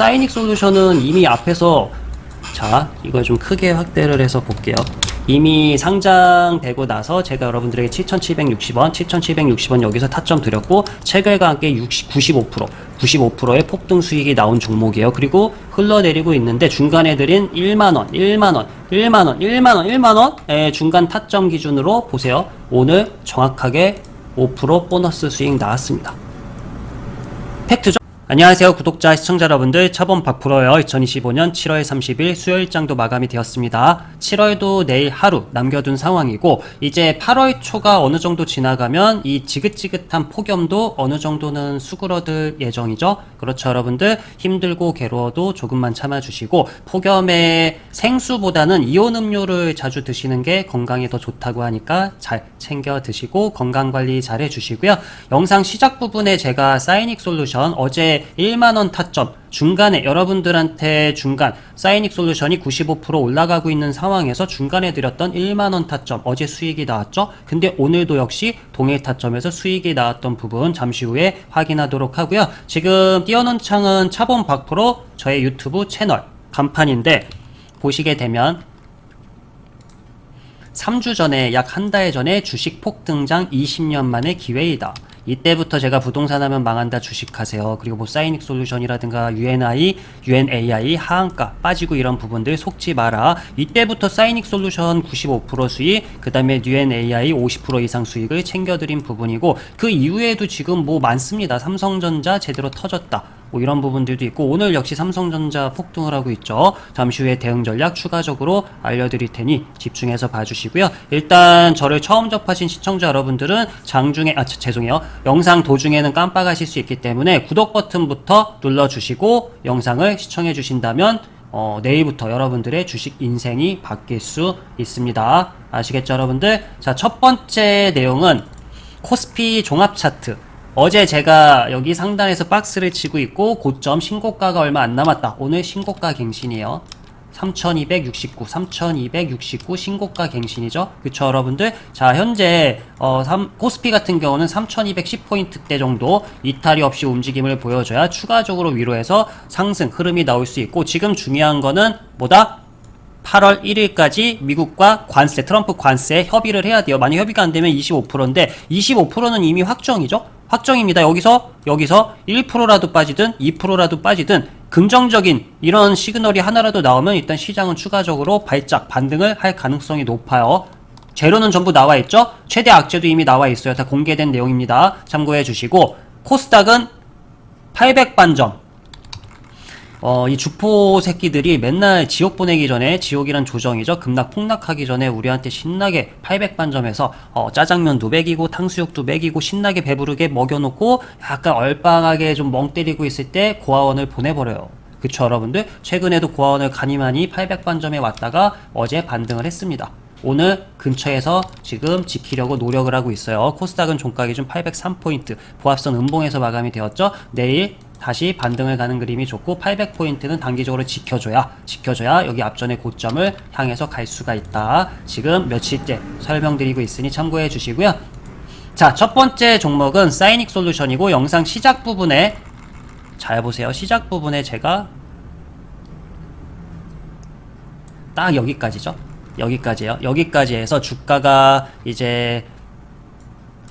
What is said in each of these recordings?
사이닉 솔루션은 이미 앞에서 자, 이걸 좀 크게 확대를 해서 볼게요. 이미 상장되고 나서 제가 여러분들에게 7,760원, 7,760원 여기서 타점 드렸고 체결과 함께 60, 95%, 95%의 폭등 수익이 나온 종목이에요. 그리고 흘러내리고 있는데 중간에 드린 1만 원, 1만 원, 1만 원, 1만 원, 1만 원의 중간 타점 기준으로 보세요. 오늘 정확하게 5% 보너스 수익 나왔습니다. 팩트죠? 안녕하세요 구독자 시청자 여러분들. 차범 박프로요. 2025년 7월 30일 수요일장도 마감이 되었습니다. 7월도 내일 하루 남겨둔 상황이고 이제 8월 초가 어느 정도 지나가면 이 지긋지긋한 폭염도 어느 정도는 수그러들 예정이죠. 그렇죠 여러분들? 힘들고 괴로워도 조금만 참아주시고 폭염에 생수보다는 이온 음료를 자주 드시는 게 건강에 더 좋다고 하니까 잘 챙겨 드시고 건강관리 잘 해주시고요. 영상 시작 부분에 제가 사이닉 솔루션 어제 1만원 타점. 중간에 여러분들한테 중간 사이닉 솔루션이 95% 올라가고 있는 상황에서 중간에 드렸던 1만원 타점. 어제 수익이 나왔죠? 근데 오늘도 역시 동일 타점에서 수익이 나왔던 부분 잠시 후에 확인하도록 하고요. 지금 띄워놓은 창은 차범 박프로 저의 유튜브 채널 간판인데 보시게 되면 3주 전에 약 한 달 전에 주식 폭등장 20년 만의 기회이다. 이때부터 제가 부동산 하면 망한다 주식하세요. 그리고 뭐 사이닉 솔루션이라든가 UNI, UNAI 하한가 빠지고 이런 부분들 속지 마라. 이때부터 사이닉 솔루션 95% 수익, 그 다음에 UNAI 50% 이상 수익을 챙겨드린 부분이고 그 이후에도 지금 뭐 많습니다. 삼성전자 제대로 터졌다. 뭐 이런 부분들도 있고 오늘 역시 삼성전자 폭등을 하고 있죠. 잠시 후에 대응 전략 추가적으로 알려드릴 테니 집중해서 봐주시고요. 일단 저를 처음 접하신 시청자 여러분들은 장중에 아 죄송해요. 영상 도중에는 깜빡하실 수 있기 때문에 구독 버튼부터 눌러주시고 영상을 시청해 주신다면 어, 내일부터 여러분들의 주식 인생이 바뀔 수 있습니다. 아시겠죠, 여러분들? 자, 첫 번째 내용은 코스피 종합 차트. 어제 제가 여기 상단에서 박스를 치고 있고 고점 신고가가 얼마 안 남았다. 오늘 신고가 갱신이에요. 3269, 3269 신고가 갱신이죠. 그쵸, 여러분들? 자, 현재, 어, 삼- 코스피 같은 경우는 3210포인트대 정도 이탈이 없이 움직임을 보여줘야 추가적으로 위로해서 상승 흐름이 나올 수 있고, 지금 중요한 거는 뭐다? 8월 1일까지 미국과 관세, 트럼프 관세 협의를 해야 돼요. 만약 협의가 안 되면 25%인데 25%는 이미 확정이죠. 확정입니다. 여기서 여기서 1%라도 빠지든 2%라도 빠지든 긍정적인 이런 시그널이 하나라도 나오면 일단 시장은 추가적으로 발작 반등을 할 가능성이 높아요. 재료는 전부 나와 있죠. 최대 악재도 이미 나와 있어요. 다 공개된 내용입니다. 참고해 주시고 코스닥은 800 반점 어, 이 주포 새끼들이 맨날 지옥 보내기 전에 지옥이란 조정이죠. 급락 폭락하기 전에 우리한테 신나게 800반점에서 어, 짜장면도 먹이고 탕수육도 먹이고 신나게 배부르게 먹여놓고 약간 얼빵하게 좀 멍 때리고 있을 때 고아원을 보내버려요. 그쵸 여러분들? 최근에도 고아원을 가니마니 800반점에 왔다가 어제 반등을 했습니다. 오늘 근처에서 지금 지키려고 노력을 하고 있어요. 코스닥은 종가 기 준 803포인트, 보합선 음봉에서 마감이 되었죠. 내일 다시 반등을 가는 그림이 좋고 800포인트는 단기적으로 지켜줘야 지켜줘야 여기 앞전의 고점을 향해서 갈 수가 있다. 지금 며칠째 설명드리고 있으니 참고해 주시고요. 자, 첫 번째 종목은 사이닉 솔루션이고 영상 시작 부분에 잘 보세요. 시작 부분에 제가 딱 여기까지죠. 여기까지요. 여기까지 해서 주가가 이제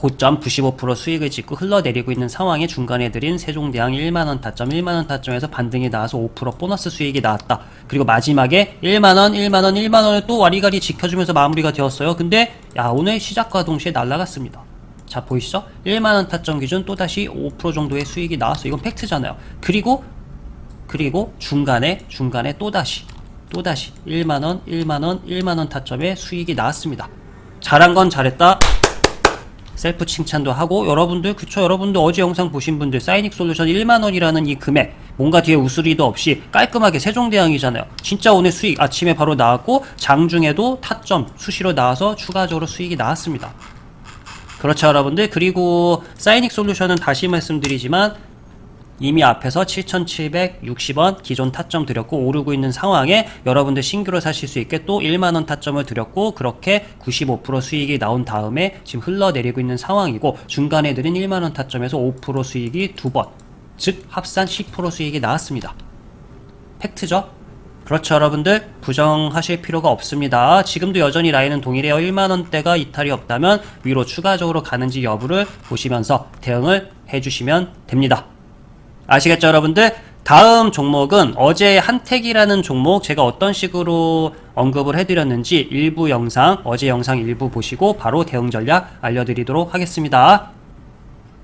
고점 95% 수익을 짓고 흘러내리고 있는 상황에 중간에 드린 세종대왕 1만원 타점 1만원 타점에서 반등이 나와서 5% 보너스 수익이 나왔다. 그리고 마지막에 1만원 1만원 1만원을 또 와리가리 지켜주면서 마무리가 되었어요. 근데 야 오늘 시작과 동시에 날라갔습니다. 자 보이시죠? 1만원 타점 기준 또다시 5% 정도의 수익이 나왔어. 이건 팩트잖아요. 그리고 그리고 중간에 중간에 또다시 또다시 1만원 1만원 1만원 타점의 수익이 나왔습니다. 잘한 건 잘했다. 셀프 칭찬도 하고 여러분들 그쵸? 여러분들 어제 영상 보신 분들 사이닉 솔루션 1만원이라는 이 금액 뭔가 뒤에 우스리도 없이 깔끔하게 세종대왕이잖아요. 진짜 오늘 수익 아침에 바로 나왔고 장중에도 타점 수시로 나와서 추가적으로 수익이 나왔습니다. 그렇죠 여러분들? 그리고 사이닉 솔루션은 다시 말씀드리지만 이미 앞에서 7,760원 기존 타점 드렸고 오르고 있는 상황에 여러분들 신규로 사실 수 있게 또 1만원 타점을 드렸고 그렇게 95% 수익이 나온 다음에 지금 흘러내리고 있는 상황이고 중간에 드린 1만원 타점에서 5% 수익이 두 번, 즉 합산 10% 수익이 나왔습니다. 팩트죠? 그렇죠, 여러분들. 부정하실 필요가 없습니다. 지금도 여전히 라인은 동일해요. 1만원대가 이탈이 없다면 위로 추가적으로 가는지 여부를 보시면서 대응을 해주시면 됩니다. 아시겠죠, 여러분들? 다음 종목은 어제 한택이라는 종목 제가 어떤 식으로 언급을 해드렸는지 일부 영상, 어제 영상 일부 보시고 바로 대응 전략 알려드리도록 하겠습니다.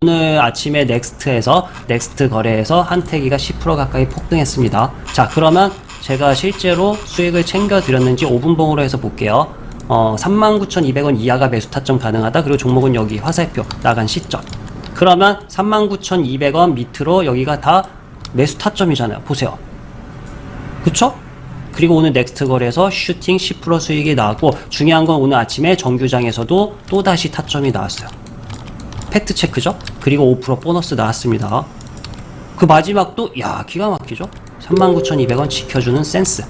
오늘 아침에 넥스트에서 넥스트 거래에서 한태기가 10% 가까이 폭등했습니다. 자, 그러면 제가 실제로 수익을 챙겨 드렸는지 5분봉으로 해서 볼게요. 어, 39,200원 이하가 매수 타점 가능하다. 그리고 종목은 여기 화살표 나간 시점. 그러면 39,200원 밑으로 여기가 다 매수 타점이잖아요. 보세요. 그쵸? 그리고 오늘 넥스트 거래에서 슈팅 10% 수익이 나왔고 중요한 건 오늘 아침에 정규장에서도 또다시 타점이 나왔어요. 팩트 체크죠. 그리고 5% 보너스 나왔습니다. 그 마지막도 야 기가 막히죠. 39,200원 지켜주는 센스.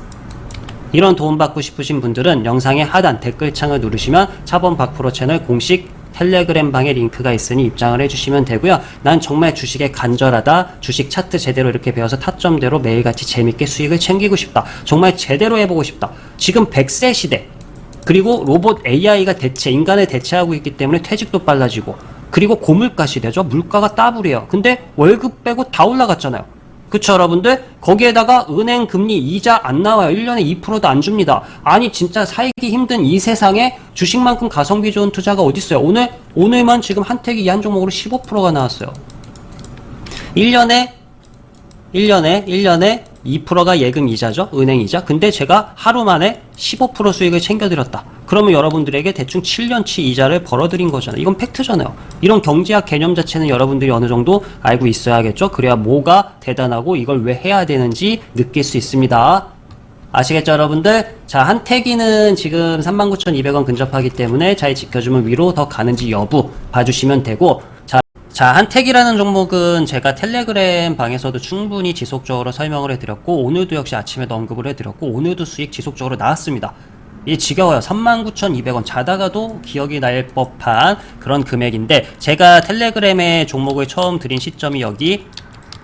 이런 도움 받고 싶으신 분들은 영상의 하단 댓글창을 누르시면 차범 박프로 채널 공식 텔레그램 방에 링크가 있으니 입장을 해주시면 되고요. 난 정말 주식에 간절하다. 주식 차트 제대로 이렇게 배워서 타점대로 매일같이 재밌게 수익을 챙기고 싶다. 정말 제대로 해보고 싶다. 지금 100세 시대. 그리고 로봇 AI가 대체, 인간을 대체하고 있기 때문에 퇴직도 빨라지고, 그리고 고물가 시대죠. 물가가 따블이에요. 근데 월급 빼고 다 올라갔잖아요. 그쵸, 여러분들? 거기에다가 은행 금리 이자 안 나와요. 1년에 2%도 안 줍니다. 아니, 진짜 살기 힘든 이 세상에 주식만큼 가성비 좋은 투자가 어딨어요? 오늘, 오늘만 지금 한택이 이 한 종목으로 15%가 나왔어요. 1년에 1년에 1년에 2%가 예금 이자죠. 은행 이자. 근데 제가 하루 만에 15% 수익을 챙겨 드렸다. 그러면 여러분들에게 대충 7년치 이자를 벌어 드린 거잖아요. 이건 팩트잖아요. 이런 경제학 개념 자체는 여러분들이 어느 정도 알고 있어야겠죠. 그래야 뭐가 대단하고 이걸 왜 해야 되는지 느낄 수 있습니다. 아시겠죠, 여러분들? 자, 한태기는 지금 39,200원 근접하기 때문에 잘 지켜주면 위로 더 가는지 여부 봐주시면 되고, 자, 자, 한택이라는 종목은 제가 텔레그램 방에서도 충분히 지속적으로 설명을 해드렸고, 오늘도 역시 아침에도 언급을 해드렸고, 오늘도 수익 지속적으로 나왔습니다. 이 지겨워요. 39,200원. 자다가도 기억이 날 법한 그런 금액인데, 제가 텔레그램에 종목을 처음 드린 시점이 여기,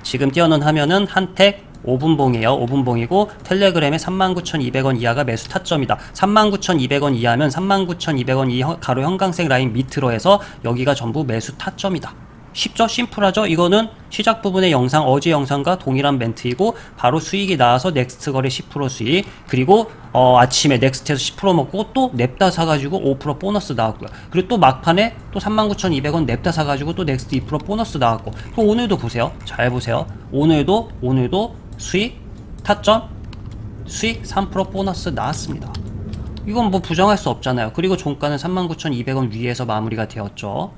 지금 띄워놓은 화면은 한택 5분봉이에요. 5분봉이고 텔레그램에 39,200원 이하가 매수 타점이다. 39,200원 이하면 39,200원 이 형- 가로 형광색 라인 밑으로 해서 여기가 전부 매수 타점이다. 쉽죠? 심플하죠? 이거는 시작 부분의 영상, 어제 영상과 동일한 멘트이고 바로 수익이 나와서 넥스트 거래 10% 수익 그리고 어, 아침에 넥스트에서 10% 먹고 또 냅다 사가지고 5% 보너스 나왔고요. 그리고 또 막판에 또 39,200원 냅다 사가지고 또 넥스트 2% 보너스 나왔고 또 오늘도 보세요. 잘 보세요. 오늘도 오늘도 수익 타점 수익 3% 보너스 나왔습니다. 이건 뭐 부정할 수 없잖아요. 그리고 종가는 39,200원 위에서 마무리가 되었죠.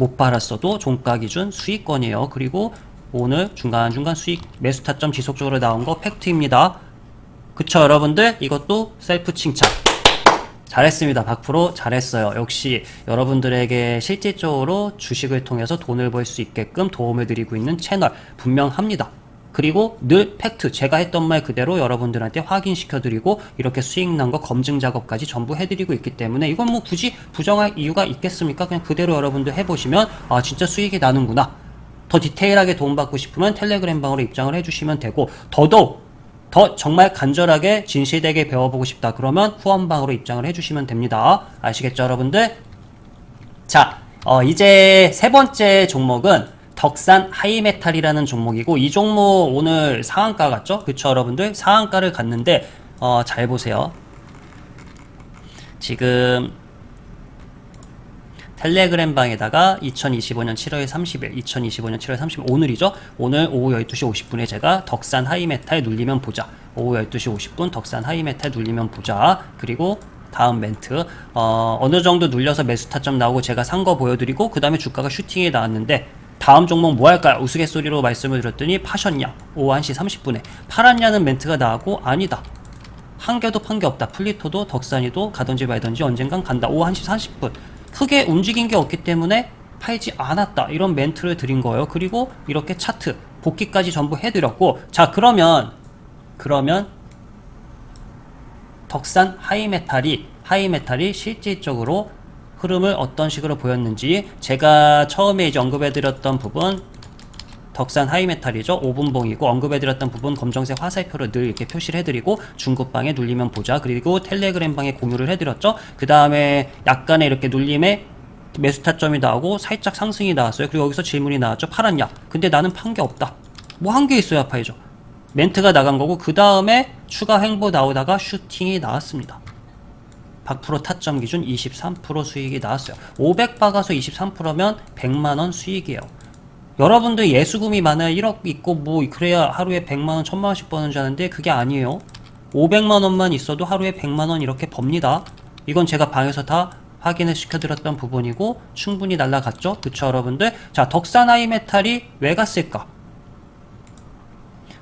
못 팔았어도 종가 기준 수익권이에요. 그리고 오늘 중간중간 수익 매수 타점 지속적으로 나온 거 팩트입니다. 그쵸 여러분들? 이것도 셀프 칭찬. 잘했습니다. 박프로 잘했어요. 역시 여러분들에게 실질적으로 주식을 통해서 돈을 벌 수 있게끔 도움을 드리고 있는 채널 분명합니다 그리고 늘 팩트 제가 했던 말 그대로 여러분들한테 확인시켜 드리고 이렇게 수익 난 거 검증 작업까지 전부 해드리고 있기 때문에 이건 뭐 굳이 부정할 이유가 있겠습니까? 그냥 그대로 여러분들 해보시면 아 진짜 수익이 나는구나. 더 디테일하게 도움받고 싶으면 텔레그램 방으로 입장을 해주시면 되고 더더욱 더 정말 간절하게 진실되게 배워보고 싶다 그러면 후원방으로 입장을 해주시면 됩니다. 아시겠죠 여러분들? 자 어, 이제 세 번째 종목은 덕산 하이메탈이라는 종목이고 이 종목 오늘 상한가 갔죠 그쵸 여러분들 상한가를 갔는데 어, 잘 보세요 지금 텔레그램 방에다가 2025년 7월 30일, 2025년 7월 30일 오늘이죠. 오늘 오후 12시 50분에 제가 덕산 하이메탈 눌리면 보자. 오후 12시 50분 덕산 하이메탈 눌리면 보자. 그리고 다음 멘트 어, 어느 정도 눌려서 매수 타점 나오고 제가 산 거 보여드리고 그 다음에 주가가 슈팅에 나왔는데 다음 종목 뭐 할까요? 우스갯소리로 말씀을 드렸더니 파셨냐? 오후 1시 30분에 팔았냐는 멘트가 나오고 아니다. 한 개도 판 게 없다. 플리토도 덕산이도 가든지 말든지 언젠간 간다. 오후 1시 40분. 크게 움직인 게 없기 때문에 팔지 않았다. 이런 멘트를 드린 거예요. 그리고 이렇게 차트 복귀까지 전부 해드렸고 자 그러면 그러면 덕산 하이메탈이 하이메탈이 실질적으로 흐름을 어떤 식으로 보였는지 제가 처음에 이제 언급해드렸던 부분 덕산 하이메탈이죠. 5분봉이고 언급해드렸던 부분 검정색 화살표로 늘 이렇게 표시를 해드리고 중급방에 눌리면 보자. 그리고 텔레그램방에 공유를 해드렸죠. 그 다음에 약간의 이렇게 눌림에 매수 타점이 나오고 살짝 상승이 나왔어요. 그리고 여기서 질문이 나왔죠. 팔았냐? 근데 나는 판 게 없다. 뭐한게 있어야 파이죠. 멘트가 나간 거고 그 다음에 추가 횡보 나오다가 슈팅이 나왔습니다. 박프로 타점 기준 23% 수익이 나왔어요. 500 박아서 23%면 100만 원 수익이에요. 여러분들 예수금이 많아야 1억 있고 뭐 그래야 하루에 100만 원, 1000만 원씩 버는 줄 아는데 그게 아니에요. 500만 원만 있어도 하루에 100만 원 이렇게 법니다. 이건 제가 방에서 다 확인을 시켜드렸던 부분이고 충분히 날라갔죠. 그쵸 여러분들? 자 덕산 하이 메탈이 왜 갔을까?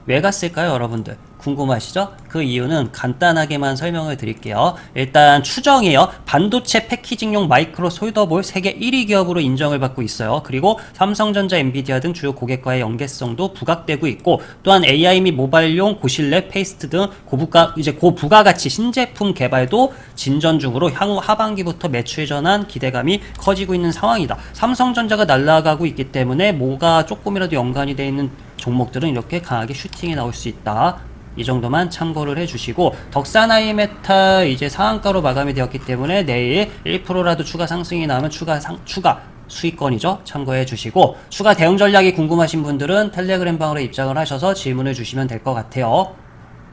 왜 갔을까요, 여러분들? 궁금하시죠? 그 이유는 간단하게만 설명을 드릴게요. 일단 추정이에요. 반도체 패키징용 마이크로 솔더볼 세계 1위 기업으로 인정을 받고 있어요. 그리고 삼성전자, 엔비디아 등 주요 고객과의 연계성도 부각되고 있고 또한 AI 및 모바일용 고실내 페이스트 등 고부가 이제 고부가 가치 신제품 개발도 진전 중으로 향후 하반기부터 매출 전환 기대감이 커지고 있는 상황이다. 삼성전자가 날아가고 있기 때문에 뭐가 조금이라도 연관이 돼 있는 종목들은 이렇게 강하게 슈팅이 나올 수 있다. 이 정도만 참고를 해주시고 덕산하이 메탈 이제 상한가로 마감이 되었기 때문에 내일 1%라도 추가 상승이 나오면 추가 상 추가 수익권이죠. 참고해 주시고 추가 대응 전략이 궁금하신 분들은 텔레그램 방으로 입장을 하셔서 질문을 주시면 될 것 같아요.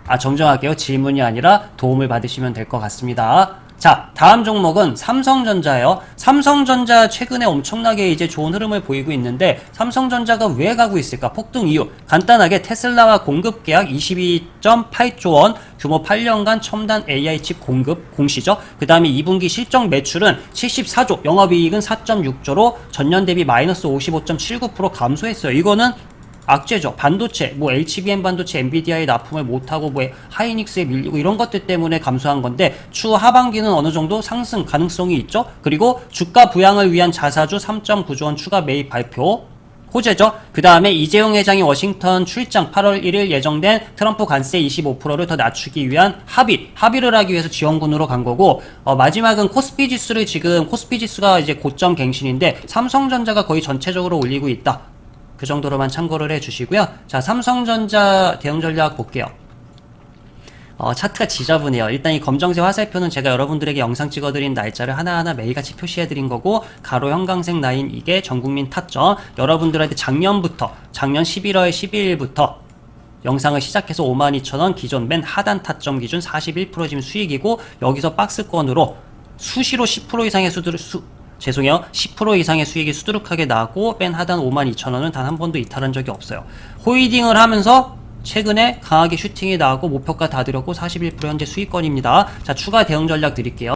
아 정정할게요. 질문이 아니라 도움을 받으시면 될 것 같습니다. 자, 다음 종목은 삼성전자예요. 삼성전자 최근에 엄청나게 이제 좋은 흐름을 보이고 있는데 삼성전자가 왜 가고 있을까? 폭등 이유. 간단하게 테슬라와 공급 계약 22.8조 원, 규모 8년간 첨단 AI 칩 공급 공시죠. 그 다음에 2분기 실적 매출은 74조, 영업이익은 4.6조로 전년 대비 마이너스 55.79% 감소했어요. 이거는 악재죠. 반도체, 뭐 HBM 반도체, 엔비디아에 납품을 못하고 뭐 하이닉스에 밀리고 이런 것들 때문에 감소한 건데 추후 하반기는 어느 정도 상승 가능성이 있죠. 그리고 주가 부양을 위한 자사주 3.9조 원 추가 매입 발표. 호재죠. 그 다음에 이재용 회장이 워싱턴 출장 8월 1일 예정된 트럼프 관세 25%를 더 낮추기 위한 합의, 합의를 하기 위해서 지원군으로 간 거고, 어, 마지막은 코스피 지수를 지금, 코스피 지수가 이제 고점 갱신인데, 삼성전자가 거의 전체적으로 올리고 있다. 그 정도로만 참고를 해 주시고요. 자, 삼성전자 대응 전략 볼게요. 어, 차트가 지저분해요. 일단 이 검정색 화살표는 제가 여러분들에게 영상 찍어드린 날짜를 하나하나 매일같이 표시해드린 거고, 가로 형광색 라인 이게 전국민 타점. 여러분들한테 작년부터, 작년 11월 12일부터 영상을 시작해서 52,000원 기존 맨 하단 타점 기준 41% 지금 수익이고, 여기서 박스권으로 수시로 10% 이상의 수두를, 수, 죄송해요. 10% 이상의 수익이 수두룩하게 나고 맨 하단 52,000원은 단 한 번도 이탈한 적이 없어요. 호이딩을 하면서 최근에 강하게 슈팅이 나오고 목표가 다 들었고 41% 현재 수익권입니다. 자, 추가 대응 전략 드릴게요.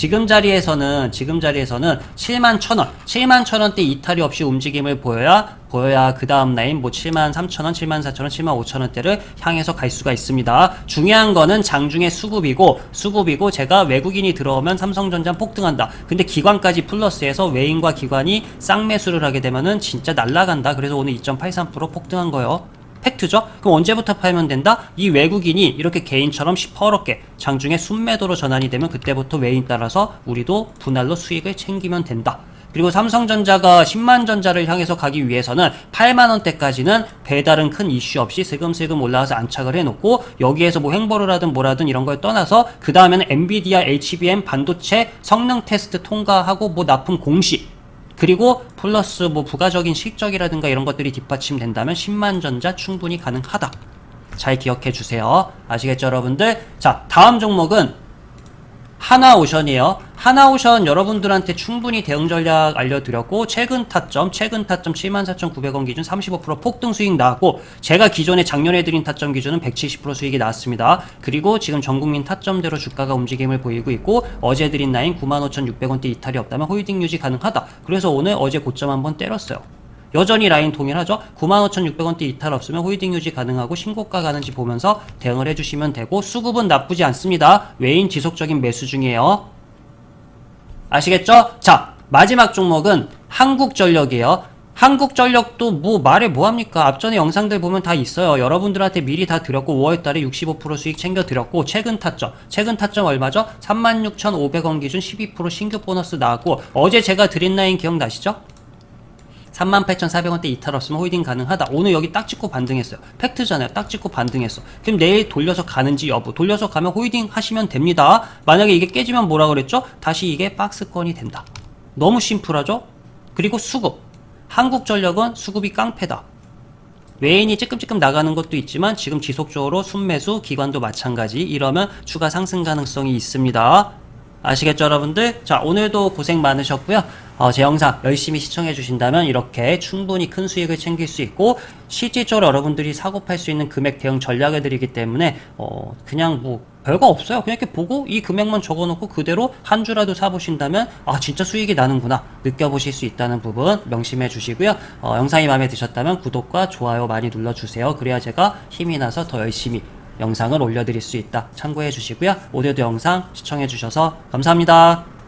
지금 자리에서는 지금 자리에서는 7만 1,000원, 7만 1,000원대 이탈이 없이 움직임을 보여야 보여야 그 다음 라인 뭐 7만 3,000원, 7만 4,000원, 7만 5,000원대를 향해서 갈 수가 있습니다. 중요한 거는 장중에 수급이고 수급이고 제가 외국인이 들어오면 삼성전자 폭등한다. 근데 기관까지 플러스해서 외인과 기관이 쌍매수를 하게 되면은 진짜 날라간다. 그래서 오늘 2.83% 폭등한 거예요. 팩트죠? 그럼 언제부터 팔면 된다? 이 외국인이 이렇게 개인처럼 시퍼렇게 장중에 순매도로 전환이 되면 그때부터 외인 따라서 우리도 분할로 수익을 챙기면 된다. 그리고 삼성전자가 10만 전자를 향해서 가기 위해서는 8만 원대까지는 배달은 큰 이슈 없이 슬금슬금 올라와서 안착을 해놓고 여기에서 뭐 횡보를 하든 뭐라든 이런 걸 떠나서 그 다음에는 엔비디아, HBM 반도체 성능 테스트 통과하고 뭐 납품 공시 그리고 플러스 뭐 부가적인 실적이라든가 이런 것들이 뒷받침된다면 10만 전자 충분히 가능하다. 잘 기억해 주세요. 아시겠죠, 여러분들? 자, 다음 종목은 하나오션이에요. 하나오션 여러분들한테 충분히 대응 전략 알려드렸고 최근 타점, 최근 타점 74,900원 기준 35% 폭등 수익 나왔고 제가 기존에 작년에 드린 타점 기준은 170% 수익이 나왔습니다. 그리고 지금 전국민 타점대로 주가가 움직임을 보이고 있고 어제 드린 라인 95,600원대 이탈이 없다면 홀딩 유지 가능하다. 그래서 오늘 어제 고점 한번 때렸어요. 여전히 라인 동일하죠? 95,600원대 이탈 없으면 홀딩 유지 가능하고 신고가 가는지 보면서 대응을 해주시면 되고 수급은 나쁘지 않습니다. 외인 지속적인 매수 중이에요. 아시겠죠? 자, 마지막 종목은 한국전력이에요. 한국전력도 뭐 말해 뭐합니까? 앞전에 영상들 보면 다 있어요. 여러분들한테 미리 다 드렸고 5월달에 65% 수익 챙겨 드렸고 최근 타점, 최근 타점 얼마죠? 36,500원 기준 12% 신규 보너스 나왔고 어제 제가 드린 라인 기억나시죠? 38,400원대 이탈 없으면 홀딩 가능하다. 오늘 여기 딱 찍고 반등했어요. 팩트잖아요. 딱 찍고 반등했어. 그럼 내일 돌려서 가는지 여부. 돌려서 가면 홀딩 하시면 됩니다. 만약에 이게 깨지면 뭐라 그랬죠? 다시 이게 박스권이 된다. 너무 심플하죠? 그리고 수급. 한국전력은 수급이 깡패다. 외인이 찌끔찌끔 나가는 것도 있지만 지금 지속적으로 순매수 기관도 마찬가지 이러면 추가 상승 가능성이 있습니다. 아시겠죠 여러분들? 자 오늘도 고생 많으셨고요. 어, 제 영상 열심히 시청해 주신다면 이렇게 충분히 큰 수익을 챙길 수 있고 실질적으로 여러분들이 사고 팔 수 있는 금액 대응 전략을 드리기 때문에 어, 그냥 뭐 별거 없어요. 그냥 이렇게 보고 이 금액만 적어놓고 그대로 한 주라도 사보신다면 아 진짜 수익이 나는구나 느껴보실 수 있다는 부분 명심해 주시고요. 어, 영상이 마음에 드셨다면 구독과 좋아요 많이 눌러주세요. 그래야 제가 힘이 나서 더 열심히 영상을 올려드릴 수 있다 참고해 주시고요. 오늘도 영상 시청해 주셔서 감사합니다.